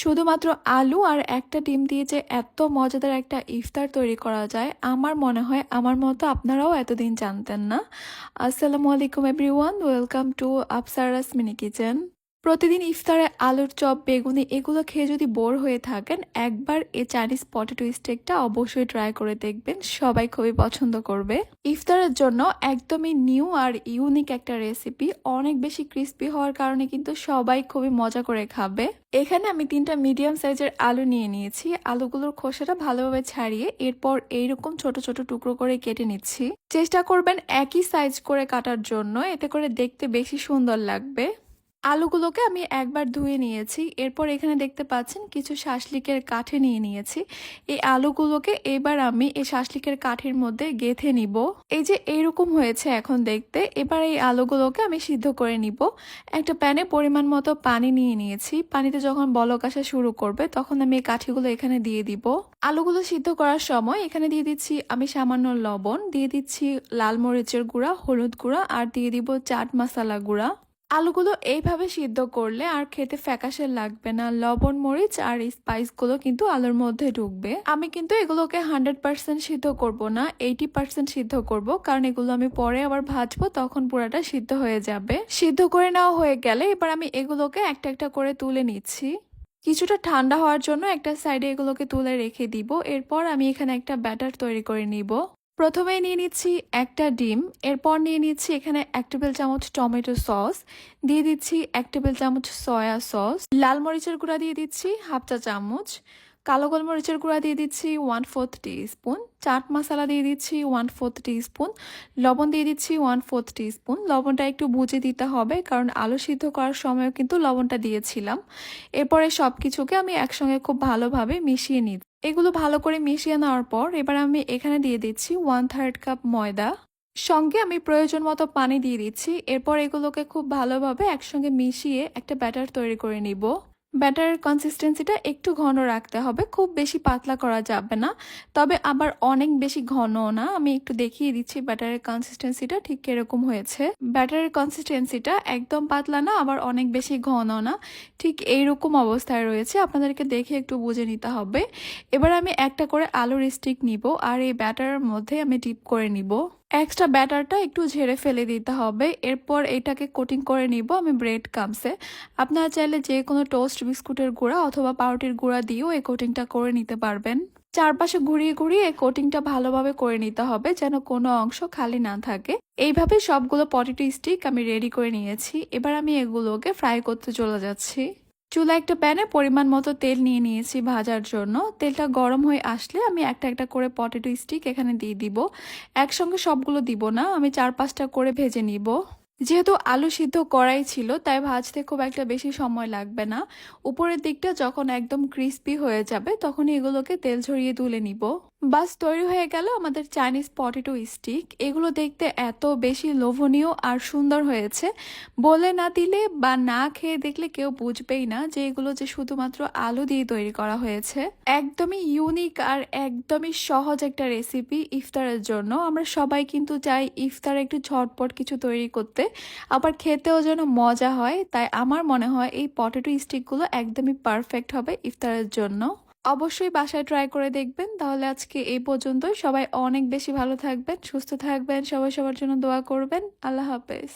শুধুমাত্র আলু আর একটা ডিম দিয়ে যে এত মজাদার একটা ইফতার তৈরি করা যায়, আমার মনে হয় আমার মতো আপনারাও এতদিন জানতেন না। আসসালামু আলাইকুম everyone welcome to Afsara's mini kitchen প্রতিদিন ইফতারে আলুর চপ, বেগুনি এগুলো খেয়ে যদি বোর হয়ে থাকেন, একবার এই চাইনিজ পটেটো স্টেকটা অবশ্যই ট্রাই করে দেখবেন। সবাই খুবই পছন্দ করবে। ইফতারের জন্য একদমই নিউ আর ইউনিক একটা রেসিপি অনেক বেশি ক্রিস্পি হওয়ার কারণে কিন্তু সবাই খুবই মজা করে খাবে। এখানে আমি তিনটা মিডিয়াম সাইজের আলু নিয়ে নিয়েছি। আলুগুলোর খোসাটা ভালোভাবে ছাড়িয়ে এরপর এইরকম ছোট ছোট টুকরো করে কেটে নিচ্ছি। চেষ্টা করবেন একই সাইজ করে কাটার জন্য, এতে করে দেখতে বেশি সুন্দর লাগবে। আলুগুলোকে আমি একবার ধুয়ে নিয়েছি। এরপর এখানে দেখতে পাচ্ছেন কিছু শাসলিকের কাঠে নিয়ে নিয়েছি। এই আলুগুলোকে এবার আমি এই শাসলিকের কাঠের মধ্যে গেথে নিব। এই যে এইরকম হয়েছে এখন দেখতে, এবার এই আলুগুলোকে আমি সিদ্ধ করে নিব। একটা প্যানে পরিমাণ মতো পানি নিয়ে নিয়েছি। পানিতে যখন বলক আসা শুরু করবে, তখন আমি এই কাঠিগুলো এখানে দিয়ে দিব। আলুগুলো সিদ্ধ করার সময় এখানে দিয়ে দিচ্ছি আমি সামান্য লবণ, দিয়ে দিচ্ছি লাল মরিচের গুঁড়া, হলুদ গুঁড়া, আর দিয়ে দিব চাট মশলা গুঁড়া। আলুগুলো এইভাবে সিদ্ধ করলে আর খেতে ফ্যাকাশে লাগবে না। লবণ, মরিচ আর স্পাইসগুলো কিন্তু আলুর মধ্যে ঢুকবে। আমি কিন্তু এগুলোকে হান্ড্রেড পার্সেন্ট সিদ্ধ করব না, এইটি পার্সেন্ট সিদ্ধ করব। কারণ এগুলো আমি পরে আবার ভাজবো, তখন পুরাটা সিদ্ধ হয়ে যাবে। সিদ্ধ করে নেওয়া হয়ে গেলে এবার আমি এগুলোকে একটা একটা করে তুলে নিচ্ছি। কিছুটা ঠান্ডা হওয়ার জন্য একটা সাইডে এগুলোকে তুলে রেখে দিব। এরপর আমি এখানে একটা ব্যাটার তৈরি করে নিব। প্রথমে নিয়ে নিচ্ছি একটা ডিম, এরপর নিয়ে নিচ্ছি এখানে এক টেবিল চামচ টমেটো সস, দিয়ে দিচ্ছি এক টেবিল চামচ সয়া সস, লাল মরিচের গুঁড়া দিয়ে দিচ্ছি হাফ চা চামচ, কালো গোলমরিচের গুঁড়া দিয়ে দিচ্ছি one fourth teaspoon chaat masala দিয়ে দিচ্ছি ওয়ান ফোর্থ টি স্পুন লবণ দিয়ে দিচ্ছি ওয়ান ফোর্থ টি স্পুন লবণটা একটু বুঝে দিতে হবে কারণ আলু সিদ্ধ করার সময়ও কিন্তু লবণটা দিয়েছিলাম। এরপরে সব কিছুকে আমি একসঙ্গে খুব ভালোভাবে মিশিয়ে নিই এগুলো ভালো করে মিশিয়ে নেওয়ার পর এবার আমি এখানে দিয়ে দিচ্ছি ওয়ান থার্ড কাপ ময়দা। সঙ্গে আমি প্রয়োজন মতো পানি দিয়ে দিচ্ছি। এরপর এগুলোকে খুব ভালোভাবে একসঙ্গে মিশিয়ে একটা ব্যাটার তৈরি করে নিব। ব্যাটারের কনসিস্টেন্সিটা একটু ঘন রাখতে হবে, খুব বেশি পাতলা করা যাবে না। তবে আবার অনেক বেশি ঘনও না, আমি একটু দেখিয়ে দিচ্ছি ব্যাটারের কনসিস্টেন্সিটা ঠিক কীরকম হয়েছে। ব্যাটারের কনসিস্টেন্সিটা একদম পাতলা না, আবার অনেক বেশি ঘন না, ঠিক এইরকম অবস্থায় রয়েছে। আপনাদেরকে দেখে একটু বুঝে নিতে হবে। এবার আমি একটা করে আলুর স্টিক নিব, আর এই ব্যাটারের মধ্যে আমি ডিপ করে নিব। এক্সট্রা ব্যাটারটা একটু ঝেড়ে ফেলে দিতে হবে। এরপর এটাকে কোটিং করে নিব আমি ব্রেড কামসে আপনারা চাইলে যে কোনো টোস্ট বিস্কুটের গুঁড়া অথবা পাউরুটির গুঁড়া দিয়েও এই কোটিংটা করে নিতে পারবেন। চারপাশে ঘুরিয়ে ঘুরিয়ে এই কোটিংটা ভালোভাবে করে নিতে হবে যেন কোনো অংশ খালি না থাকে। এইভাবে সবগুলো পটেটো স্টিক আমি রেডি করে নিয়েছি। এবার আমি এগুলোকে ফ্রাই করতে চলে যাচ্ছি। চুলা একটা প্যানে পরিমাণ মতো তেল নিয়ে নিয়েছি ভাজার জন্য। তেলটা গরম হয়ে আসলে আমি একটা একটা করে পটেটো স্টিক এখানে দিয়ে দিব। একসঙ্গে সবগুলো দিব না, আমি চার পাঁচটা করে ভেজে নিব। যেহেতু আলু সিদ্ধ করাই ছিল, তাই ভাজতে খুব একটা বেশি সময় লাগবে না। উপরের দিকটা যখন একদম ক্রিস্পি হয়ে যাবে তখন এগুলোকে তেল ঝরিয়ে তুলে নিব। বাস তৈরি হয়ে গেল আমাদের চাইনিজ পটেটো স্টিক। এগুলো দেখতে এত বেশি লোভনীয় আর সুন্দর হয়েছে। বলে না দিলে বা না খেয়ে দেখলে কেউ বুঝবেই না যে এগুলো যে শুধুমাত্র আলু দিয়ে তৈরি করা হয়েছে। একদমই ইউনিক আর একদমই সহজ একটা রেসিপি ইফতারের জন্য। আমরা সবাই কিন্তু চাই ইফতার একটু ঝটপট কিছু তৈরি করতে। আবার খেতেও যেন মজা হয়। তাই আমার মনে হয় এই পটেটো স্টিকগুলো একদমই পারফেক্ট হবে ইফতারের জন্য। অবশ্যই বাসায় ট্রাই করে দেখবেন। তাহলে আজকে এই পর্যন্তই। সবাই অনেক বেশি ভালো থাকবেন, সুস্থ থাকবেন, সবাই সবার জন্য দোয়া করবেন। আল্লাহ হাফেজ।